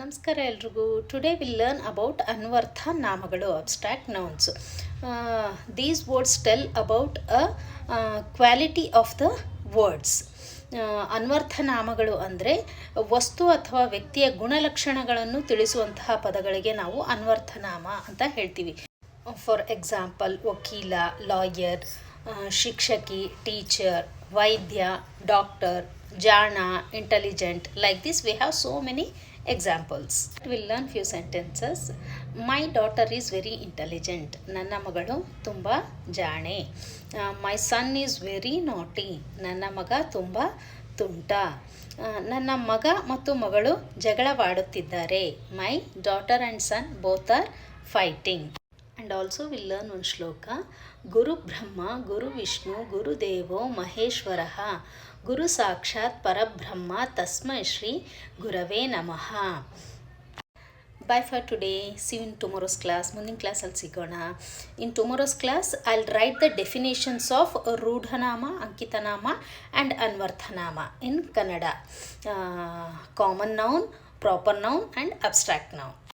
ನಮಸ್ಕಾರ ಎಲ್ರಿಗೂ. Today will learn about ಅನ್ವರ್ಥ ನಾಮಗಳು abstract nouns these words tell about a quality of the words ಅನ್ವರ್ಥ ನಾಮಗಳು ಅಂದರೆ ವಸ್ತು ಅಥವಾ ವ್ಯಕ್ತಿಯ ಗುಣಲಕ್ಷಣಗಳನ್ನು ತಿಳಿಸುವಂತಹ ಪದಗಳಿಗೆ ನಾವು ಅನ್ವರ್ಥ ನಾಮ ಅಂತ ಹೇಳ್ತೀವಿ. ಫಾರ್ ಎಕ್ಸಾಂಪಲ್ ವಕೀಲ ಲಾಯರ್ ಶಿಕ್ಷಕಿ ಟೀಚರ್ ವೈದ್ಯ, ಡಾಕ್ಟರ್, ಜಾಣ intelligent like this we have so many examples will learn few sentences my daughter is very intelligent ನನ್ನ ಮಗಳು ತುಂಬ ಜಾಣೆ. ಮೈ ಸನ್ ಈಸ್ ವೆರಿ ನಾಟಿ ನನ್ನ ಮಗ ತುಂಬ ತುಂಟ. ನನ್ನ ಮಗ ಮತ್ತು ಮಗಳು ಜಗಳವಾಡುತ್ತಿದ್ದಾರೆ. My daughter and son both are fighting and also will learn ಒಂದು ಶ್ಲೋಕ ಗುರು ಬ್ರಹ್ಮ ಗುರು ವಿಷ್ಣು ಗುರುದೇವೋ ಮಹೇಶ್ವರ ಗುರು ಸಾಕ್ಷಾತ್ ಪರಬ್ರಹ್ಮ ತಸ್ಮೈ ಶ್ರೀ ಗುರವೇ ನಮಃ bye for today see in tomorrow's class ಮುಂದಿನ ಕ್ಲಾಸಲ್ಲಿ ಸಿಗೋಣ in tomorrow's class I write the definitions of ರೂಢನಾಮ ಅಂಕಿತನಾಮ and ಅನ್ವರ್ಥನಾಮ in Kannada common noun proper noun and abstract noun